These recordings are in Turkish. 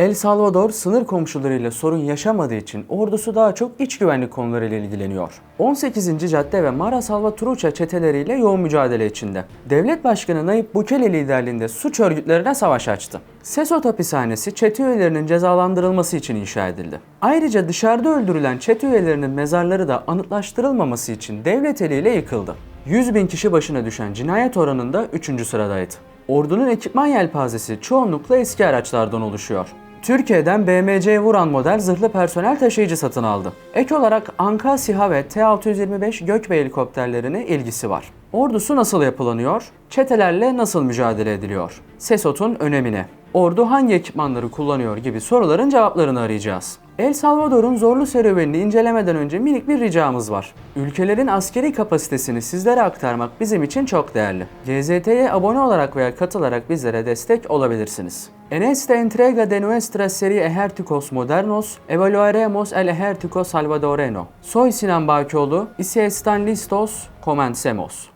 El Salvador sınır komşularıyla sorun yaşamadığı için ordusu daha çok iç güvenlik konularıyla ilgileniyor. 18. Cadde ve Mara Salvatrucha çeteleriyle yoğun mücadele içinde. Devlet Başkanı Nayib Bukele liderliğinde suç örgütlerine savaş açtı. Sesot hapishanesi çete üyelerinin cezalandırılması için inşa edildi. Ayrıca dışarıda öldürülen çete üyelerinin mezarları da anıtlaştırılmaması için devlet eliyle yıkıldı. 100 bin kişi başına düşen cinayet oranında 3. sıradaydı. Ordunun ekipman yelpazesi çoğunlukla eski araçlardan oluşuyor. Türkiye'den BMC Vuran model zırhlı personel taşıyıcı satın aldı. Ek olarak Anka SİHA ve T-625 Gökbey helikopterlerine ilgisi var. Ordusu nasıl yapılanıyor? Çetelerle nasıl mücadele ediliyor? SESOT'un önemine, ordu hangi ekipmanları kullanıyor gibi soruların cevaplarını arayacağız. El Salvador'un zorlu serüvenini incelemeden önce minik bir ricamız var. Ülkelerin askeri kapasitesini sizlere aktarmak bizim için çok değerli. GZT'ye abone olarak veya katılarak bizlere destek olabilirsiniz. En esta entrega de nuestra serie Ejércitos Modernos, evaluaremos el Ejército Salvadoreno. Soy Sinan Bakioğlu, y si están listos, comencemos.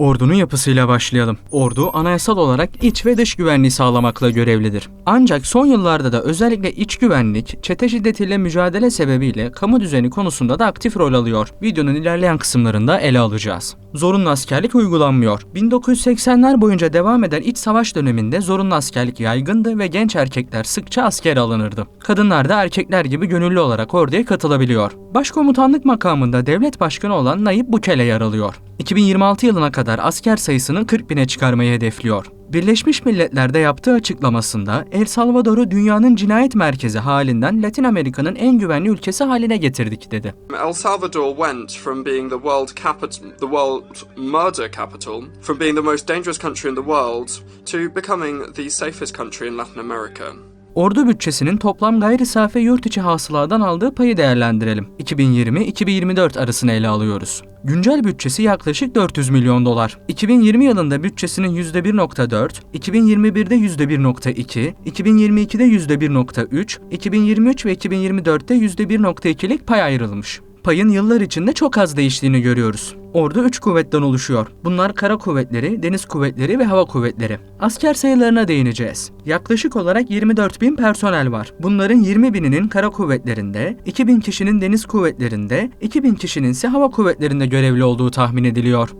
Ordunun yapısıyla başlayalım. Ordu anayasal olarak iç ve dış güvenliği sağlamakla görevlidir. Ancak son yıllarda da özellikle iç güvenlik, çete şiddetiyle mücadele sebebiyle kamu düzeni konusunda da aktif rol alıyor. Videonun ilerleyen kısımlarında ele alacağız. Zorunlu askerlik uygulanmıyor. 1980'ler boyunca devam eden iç savaş döneminde zorunlu askerlik yaygındı ve genç erkekler sıkça askere alınırdı. Kadınlar da erkekler gibi gönüllü olarak orduya katılabiliyor. Başkomutanlık makamında devlet başkanı olan Nayib Bukele yer alıyor. 2026 yılına kadar asker sayısını 40 bine çıkarmayı hedefliyor. Birleşmiş Milletler'de yaptığı açıklamasında El Salvador'u dünyanın cinayet merkezi halinden Latin Amerika'nın en güvenli ülkesi haline getirdik dedi. El Salvador went from being the world capital, the world murder capital, from being the most dangerous country in the world to becoming the safest country in Latin America. Ordu bütçesinin toplam gayri safi yurt içi hasıladan aldığı payı değerlendirelim. 2020-2024 arasını ele alıyoruz. Güncel bütçesi yaklaşık 400 milyon dolar. 2020 yılında bütçesinin %1.4, 2021'de %1.2, 2022'de %1.3, 2023 ve 2024'te %1.2'lik pay ayrılmış. Payın yıllar içinde çok az değiştiğini görüyoruz. Ordu 3 kuvvetten oluşuyor. Bunlar kara kuvvetleri, deniz kuvvetleri ve hava kuvvetleri. Asker sayılarına değineceğiz. Yaklaşık olarak 24 bin personel var. Bunların 20 bininin kara kuvvetlerinde, 2000 kişinin deniz kuvvetlerinde, 2000 kişinin ise hava kuvvetlerinde görevli olduğu tahmin ediliyor.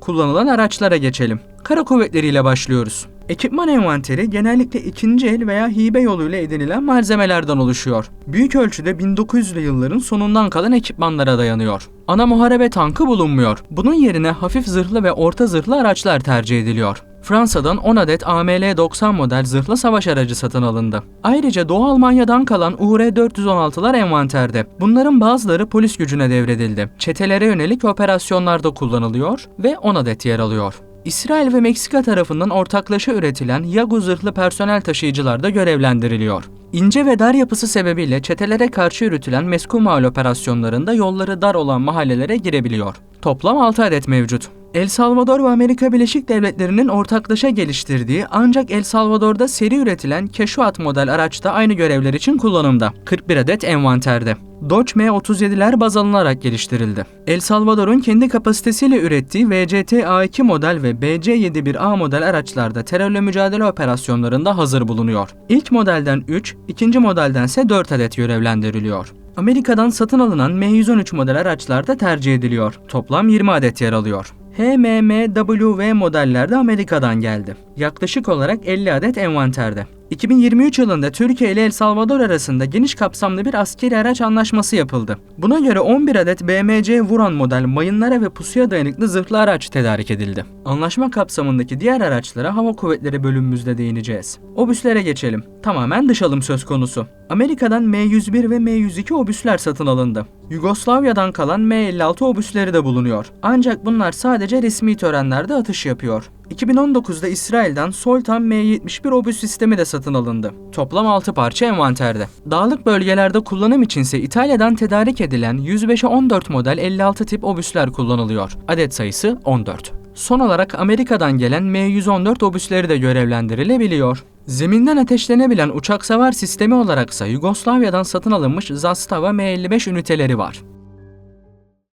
Kullanılan araçlara geçelim. Kara kuvvetleriyle başlıyoruz. Ekipman envanteri genellikle ikinci el veya hibe yoluyla edinilen malzemelerden oluşuyor. Büyük ölçüde 1900'lü yılların sonundan kalan ekipmanlara dayanıyor. Ana muharebe tankı bulunmuyor. Bunun yerine hafif zırhlı ve orta zırhlı araçlar tercih ediliyor. Fransa'dan 10 adet AML-90 model zırhlı savaş aracı satın alındı. Ayrıca Doğu Almanya'dan kalan UR-416'lar envanterde. Bunların bazıları polis gücüne devredildi. Çetelere yönelik operasyonlarda kullanılıyor ve 10 adet yer alıyor. İsrail ve Meksika tarafından ortaklaşa üretilen Yagu zırhlı personel taşıyıcılar da görevlendiriliyor. İnce ve dar yapısı sebebiyle çetelere karşı yürütülen meskumal operasyonlarında yolları dar olan mahallelere girebiliyor. Toplam 6 adet mevcut. El Salvador ve Amerika Birleşik Devletleri'nin ortaklaşa geliştirdiği ancak El Salvador'da seri üretilen Quechua model araç da aynı görevler için kullanımda. 41 adet envanterde. Dodge M37'ler baz alınarak geliştirildi. El Salvador'un kendi kapasitesiyle ürettiği VCT A2 model ve BC71A model araçlarda terörle mücadele operasyonlarında hazır bulunuyor. İlk modelden 3, ikinci modelden ise 4 adet görevlendiriliyor. Amerika'dan satın alınan M113 model araçlarda tercih ediliyor. Toplam 20 adet yer alıyor. HMMW modellerde Amerika'dan geldi. Yaklaşık olarak 50 adet envanterde. 2023 yılında Türkiye ile El Salvador arasında geniş kapsamlı bir askeri araç anlaşması yapıldı. Buna göre 11 adet BMC Vuran model mayınlara ve pusuya dayanıklı zırhlı araç tedarik edildi. Anlaşma kapsamındaki diğer araçlara Hava Kuvvetleri bölümümüzde değineceğiz. Obüslere geçelim. Tamamen dış alım söz konusu. Amerika'dan M101 ve M102 obüsler satın alındı. Yugoslavya'dan kalan M56 obüsleri de bulunuyor. Ancak bunlar sadece resmi törenlerde atış yapıyor. 2019'da İsrail'den Soltan M71 obüs sistemi de satın alındı. Toplam 6 parça envanterde. Dağlık bölgelerde kullanım içinse İtalya'dan tedarik edilen 105'e 14 model 56 tip obüsler kullanılıyor. Adet sayısı 14. Son olarak Amerika'dan gelen M114 obüsleri de görevlendirilebiliyor. Zeminden ateşlenebilen uçak savar sistemi olaraksa Yugoslavya'dan satın alınmış Zastava M55 üniteleri var.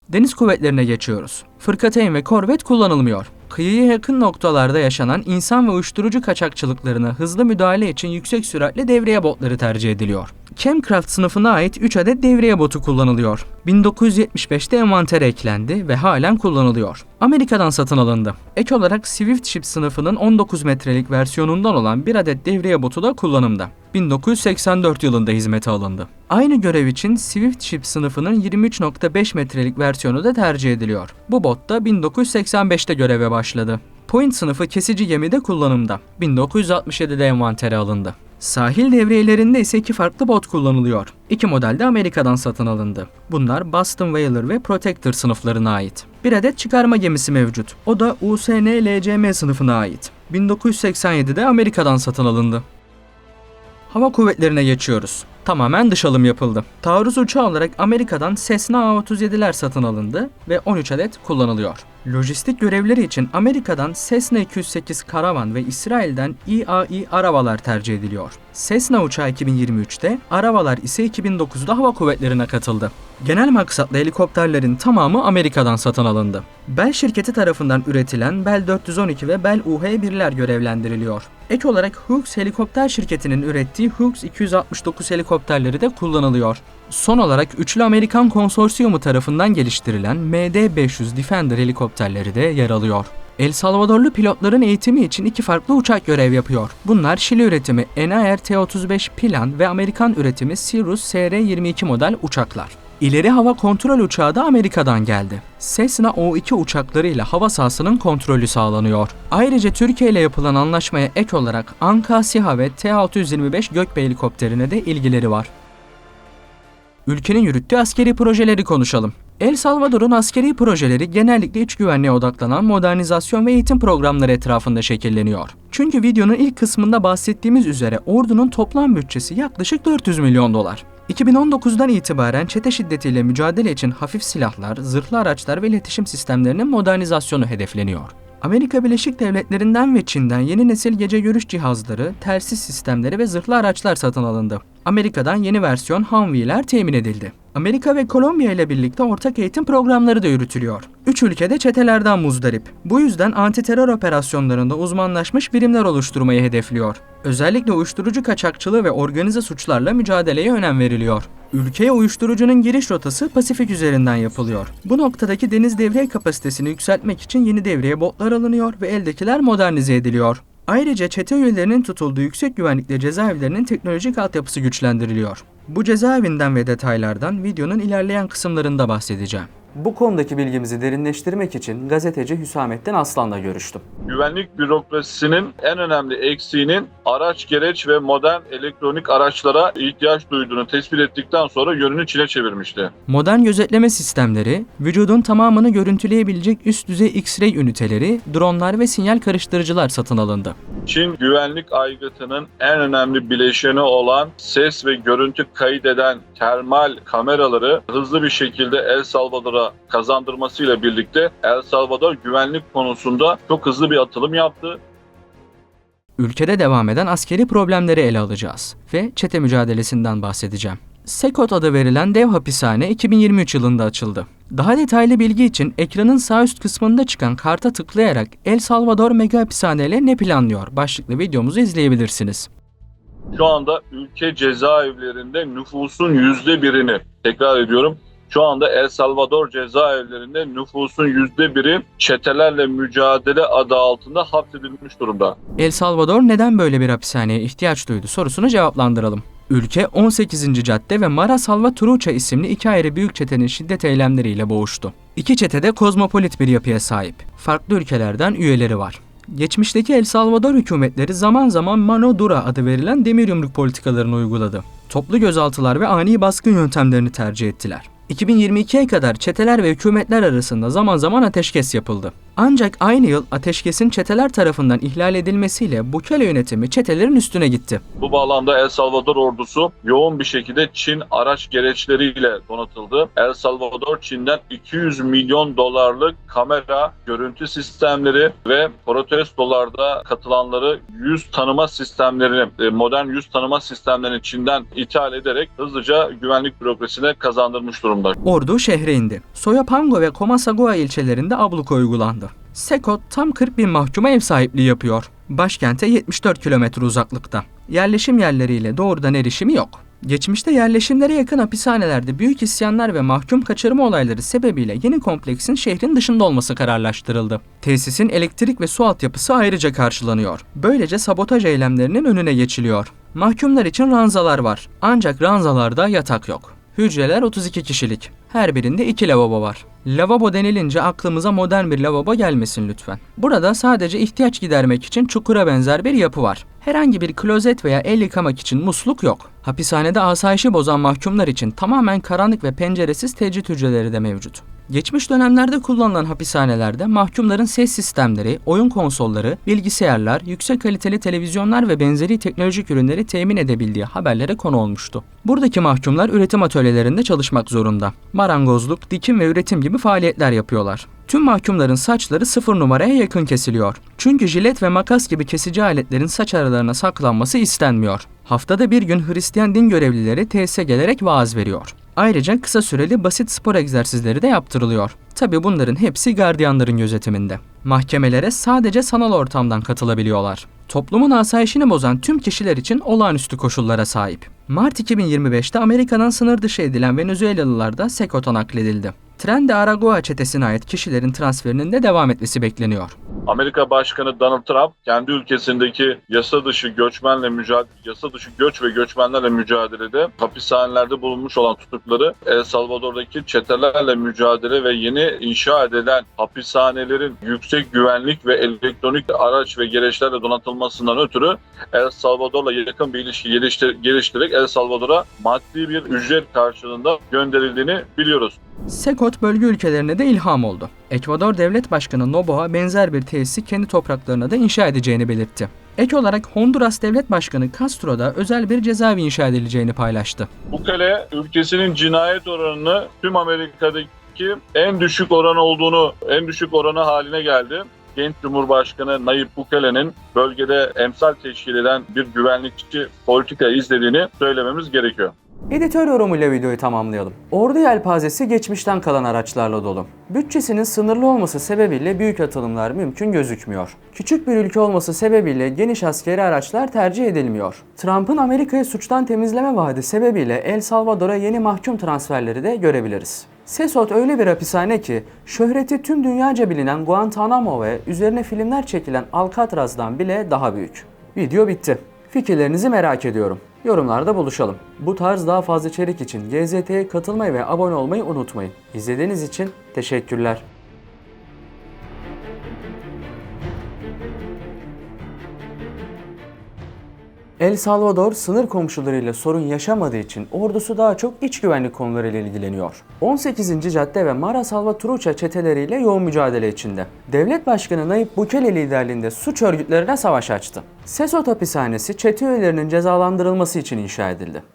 Deniz kuvvetlerine geçiyoruz. Fırkateyn ve korvet kullanılmıyor. Kıyıya yakın noktalarda yaşanan insan ve uyuşturucu kaçakçılıklarına hızlı müdahale için yüksek süratli devriye botları tercih ediliyor. Chemcraft sınıfına ait 3 adet devriye botu kullanılıyor. 1975'te envantere eklendi ve halen kullanılıyor. Amerika'dan satın alındı. Ek olarak Swift Ship sınıfının 19 metrelik versiyonundan olan bir adet devriye botu da kullanımda. 1984 yılında hizmete alındı. Aynı görev için Swift Ship sınıfının 23.5 metrelik versiyonu da tercih ediliyor. Bu bot da 1985'te göreve başladı. Point sınıfı kesici gemide kullanımda. 1967'de envantere alındı. Sahil devriyelerinde ise iki farklı bot kullanılıyor. İki model de Amerika'dan satın alındı. Bunlar Boston Whaler ve Protector sınıflarına ait. Bir adet çıkarma gemisi mevcut. O da USN-LCM sınıfına ait. 1987'de Amerika'dan satın alındı. Hava kuvvetlerine geçiyoruz. Tamamen dış alım yapıldı. Taarruz uçağı olarak Amerika'dan Cessna A-37'ler satın alındı ve 13 adet kullanılıyor. Lojistik görevleri için Amerika'dan Cessna 208 Karavan ve İsrail'den EAI Aravalar tercih ediliyor. Cessna uçağı 2023'te, Aravalar ise 2009'da hava kuvvetlerine katıldı. Genel maksatlı helikopterlerin tamamı Amerika'dan satın alındı. Bell şirketi tarafından üretilen Bell 412 ve Bell UH-1'ler görevlendiriliyor. Ek olarak Hughes helikopter şirketinin ürettiği Hughes 269 helikopterleri de kullanılıyor. Son olarak üçlü Amerikan konsorsiyumu tarafından geliştirilen MD-500 Defender helikopterleri de yer alıyor. El Salvadorlu pilotların eğitimi için iki farklı uçak görev yapıyor. Bunlar Şili üretimi Enair T-35 Plan ve Amerikan üretimi Cirrus SR-22 model uçaklar. İleri hava kontrol uçağı da Amerika'dan geldi. Cessna O-2 uçaklarıyla hava sahasının kontrolü sağlanıyor. Ayrıca Türkiye ile yapılan anlaşmaya ek olarak Anka, SİHA ve T-625 Gökbey helikopterine de ilgileri var. Ülkenin yürüttüğü askeri projeleri konuşalım. El Salvador'un askeri projeleri genellikle iç güvenliğe odaklanan modernizasyon ve eğitim programları etrafında şekilleniyor. Çünkü videonun ilk kısmında bahsettiğimiz üzere ordunun toplam bütçesi yaklaşık 400 milyon dolar. 2019'dan itibaren çete şiddetiyle mücadele için hafif silahlar, zırhlı araçlar ve iletişim sistemlerinin modernizasyonu hedefleniyor. Amerika Birleşik Devletleri'nden ve Çin'den yeni nesil gece görüş cihazları, telsiz sistemleri ve zırhlı araçlar satın alındı. Amerika'dan yeni versiyon Humvee'ler temin edildi. Amerika ve Kolombiya ile birlikte ortak eğitim programları da yürütülüyor. Üç ülkede çetelerden muzdarip. Bu yüzden antiterör operasyonlarında uzmanlaşmış birimler oluşturmayı hedefliyor. Özellikle uyuşturucu kaçakçılığı ve organize suçlarla mücadeleye önem veriliyor. Ülkeye uyuşturucunun giriş rotası Pasifik üzerinden yapılıyor. Bu noktadaki deniz devriye kapasitesini yükseltmek için yeni devriye botlar alınıyor ve eldekiler modernize ediliyor. Ayrıca çete üyelerinin tutulduğu yüksek güvenlikle cezaevlerinin teknolojik altyapısı güçlendiriliyor. Bu cezaevinden ve detaylardan videonun ilerleyen kısımlarında bahsedeceğim. Bu konudaki bilgimizi derinleştirmek için gazeteci Hüsamettin Aslan'la görüştüm. güvenlik bürokrasisinin en önemli eksiğinin araç gereç ve modern elektronik araçlara ihtiyaç duyduğunu tespit ettikten sonra yönünü Çin'e çevirmişti. Modern gözetleme sistemleri, vücudun tamamını görüntüleyebilecek üst düzey X-ray üniteleri, dronlar ve sinyal karıştırıcılar satın alındı. Çin güvenlik aygıtının en önemli bileşeni olan ses ve görüntü kaydeden termal kameraları hızlı bir şekilde El Salvador'a kazandırmasıyla birlikte El Salvador güvenlik konusunda çok hızlı bir atılım yaptı. Ülkede devam eden askeri problemleri ele alacağız ve çete mücadelesinden bahsedeceğim. Sekot adı verilen dev hapishane 2023 yılında açıldı. Daha detaylı bilgi için ekranın sağ üst kısmında çıkan karta tıklayarak El Salvador Mega Hapishane ile ne planlıyor başlıklı videomuzu izleyebilirsiniz. Şu anda ülke cezaevlerinde nüfusun yüzde birini, tekrar ediyorum, şu anda El Salvador cezaevlerinde nüfusun yüzde biri çetelerle mücadele adı altında hapsedilmiş durumda. El Salvador neden böyle bir hapishaneye ihtiyaç duydu sorusunu cevaplandıralım. Ülke 18. Cadde ve Mara Salvatrucha isimli iki ayrı büyük çetenin şiddet eylemleriyle boğuştu. İki çete de kozmopolit bir yapıya sahip. Farklı ülkelerden üyeleri var. Geçmişteki El Salvador hükümetleri zaman zaman mano dura adı verilen demir yumruk politikalarını uyguladı. Toplu gözaltılar ve ani baskın yöntemlerini tercih ettiler. 2022'ye kadar çeteler ve hükümetler arasında zaman zaman ateşkes yapıldı. Ancak aynı yıl ateşkesin çeteler tarafından ihlal edilmesiyle Bukele yönetimi çetelerin üstüne gitti. Bu bağlamda El Salvador ordusu yoğun bir şekilde Çin araç gereçleriyle donatıldı. El Salvador Çin'den 200 milyon dolarlık kamera, görüntü sistemleri ve protestolarda katılanları yüz tanıma sistemlerini, e, modern yüz tanıma sistemlerini Çin'den ithal ederek hızlıca güvenlik bürokrasisine kazandırmış durumda. Ordu şehre indi. Soyapango ve Comasagua ilçelerinde abluka uygulandı. Sekot tam 40 bin mahkuma ev sahipliği yapıyor. Başkente 74 kilometre uzaklıkta. Yerleşim yerleriyle doğrudan erişimi yok. Geçmişte yerleşimlere yakın hapishanelerde büyük isyanlar ve mahkum kaçırma olayları sebebiyle yeni kompleksin şehrin dışında olması kararlaştırıldı. Tesisin elektrik ve su altyapısı ayrıca karşılanıyor. Böylece sabotaj eylemlerinin önüne geçiliyor. Mahkumlar için ranzalar var. Ancak ranzalarda yatak yok. Hücreler 32 kişilik. Her birinde iki lavabo var. Lavabo denilince aklımıza modern bir lavabo gelmesin lütfen. Burada sadece ihtiyaç gidermek için çukura benzer bir yapı var. Herhangi bir klozet veya el yıkamak için musluk yok. Hapishanede asayişi bozan mahkumlar için tamamen karanlık ve penceresiz tecrit hücreleri de mevcut. Geçmiş dönemlerde kullanılan hapishanelerde mahkumların ses sistemleri, oyun konsolları, bilgisayarlar, yüksek kaliteli televizyonlar ve benzeri teknolojik ürünleri temin edebildiği haberlere konu olmuştu. Buradaki mahkumlar üretim atölyelerinde çalışmak zorunda. Marangozluk, dikim ve üretim gibi faaliyetler yapıyorlar. Tüm mahkumların saçları sıfır numaraya yakın kesiliyor. Çünkü jilet ve makas gibi kesici aletlerin saç aralarına saklanması istenmiyor. Haftada bir gün Hristiyan din görevlileri tesise gelerek vaaz veriyor. Ayrıca kısa süreli basit spor egzersizleri de yaptırılıyor. Tabi bunların hepsi gardiyanların gözetiminde. Mahkemelere sadece sanal ortamdan katılabiliyorlar. Toplumun asayişini bozan tüm kişiler için olağanüstü koşullara sahip. Mart 2025'te Amerika'dan sınır dışı edilen Venezuelalılar da Sekot'a nakledildi. Tren de Aragua çetesine ait kişilerin transferinin de devam etmesi bekleniyor. Amerika Başkanı Donald Trump kendi ülkesindeki yasa dışı göçmenle mücadele, yasa dışı göç ve göçmenlerle mücadelede hapishanelerde bulunmuş olan tutukları El Salvador'daki çetelerle mücadele ve yeni inşa edilen hapishanelerin yüksek güvenlik ve elektronik araç ve gereçlerle donatılmasından ötürü El Salvador'la yakın bir ilişki geliştir- geliştirerek El Salvador'a maddi bir ücret karşılığında gönderildiğini biliyoruz. Sekot bölge ülkelerine de ilham oldu. Ekvador Devlet Başkanı Noboa benzer bir tesisi kendi topraklarına da inşa edeceğini belirtti. Ek olarak Honduras Devlet Başkanı Castro da özel bir cezaevi inşa edileceğini paylaştı. Bukele ülkesinin cinayet oranını tüm Amerika'daki en düşük oran olduğunu, en düşük oranı haline geldi. Genç Cumhurbaşkanı Nayib Bukele'nin bölgede emsal teşkil eden bir güvenlikçi politika izlediğini söylememiz gerekiyor. Editör yorumuyla videoyu tamamlayalım. Ordu yelpazesi geçmişten kalan araçlarla dolu. Bütçesinin sınırlı olması sebebiyle büyük atılımlar mümkün gözükmüyor. Küçük bir ülke olması sebebiyle geniş askeri araçlar tercih edilmiyor. Trump'ın Amerika'yı suçtan temizleme vaadi sebebiyle El Salvador'a yeni mahkum transferleri de görebiliriz. Sesot öyle bir hapishane ki şöhreti tüm dünyaca bilinen Guantanamo ve üzerine filmler çekilen Alcatraz'dan bile daha büyük. Video bitti. Fikirlerinizi merak ediyorum. Yorumlarda buluşalım. Bu tarz daha fazla içerik için GZT'ye katılmayı ve abone olmayı unutmayın. İzlediğiniz için teşekkürler. El Salvador sınır komşularıyla sorun yaşamadığı için ordusu daha çok iç güvenlik konularıyla ilgileniyor. 18. Cadde ve Mara Salvatrucha çeteleriyle yoğun mücadele içinde. Devlet Başkanı Nayib Bukele liderliğinde suç örgütlerine savaş açtı. Sesot hapishanesi çete üyelerinin cezalandırılması için inşa edildi.